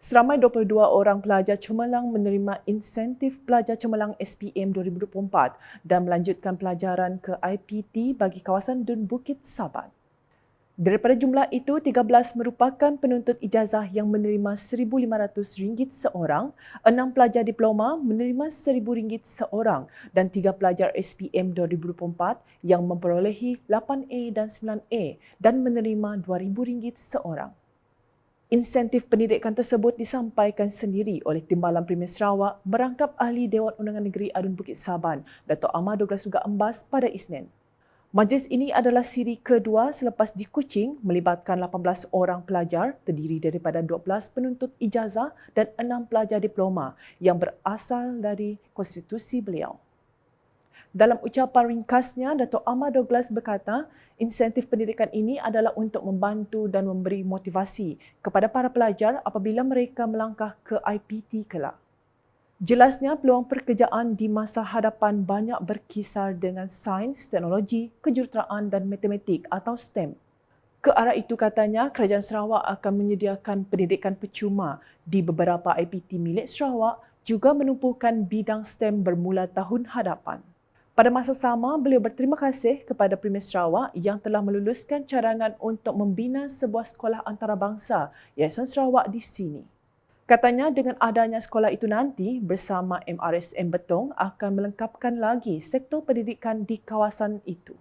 Seramai 22 orang pelajar cemerlang menerima insentif pelajar cemerlang SPM 2024 dan melanjutkan pelajaran ke IPT bagi kawasan Dun Bukit Saban. Daripada jumlah itu, 13 merupakan penuntut ijazah yang menerima RM1,500 seorang, 6 pelajar diploma menerima RM1,000 seorang dan 3 pelajar SPM 2024 yang memperolehi 8A dan 9A dan menerima RM2,000 seorang. Insentif pendidikan tersebut disampaikan sendiri oleh Timbalan Premier Sarawak merangkap Ahli Dewan Undangan Negeri Adun Bukit Saban, Dato' Ahmad Douglas Suga Embas pada Isnin. Majlis ini adalah siri kedua selepas di Kuching melibatkan 18 orang pelajar terdiri daripada 12 penuntut ijazah dan 6 pelajar diploma yang berasal dari konstitusi beliau. Dalam ucapan ringkasnya, Dato' Ahmad Douglas berkata, insentif pendidikan ini adalah untuk membantu dan memberi motivasi kepada para pelajar apabila mereka melangkah ke IPT kelak. Jelasnya, peluang pekerjaan di masa hadapan banyak berkisar dengan sains, teknologi, kejuruteraan dan matematik atau STEM. Ke arah itu katanya, Kerajaan Sarawak akan menyediakan pendidikan percuma di beberapa IPT milik Sarawak juga menumpukan bidang STEM bermula tahun hadapan. Pada masa sama, beliau berterima kasih kepada Premier Sarawak yang telah meluluskan cadangan untuk membina sebuah sekolah antarabangsa Yayasan Sarawak di sini. Katanya dengan adanya sekolah itu nanti bersama MRSM Betong akan melengkapkan lagi sektor pendidikan di kawasan itu.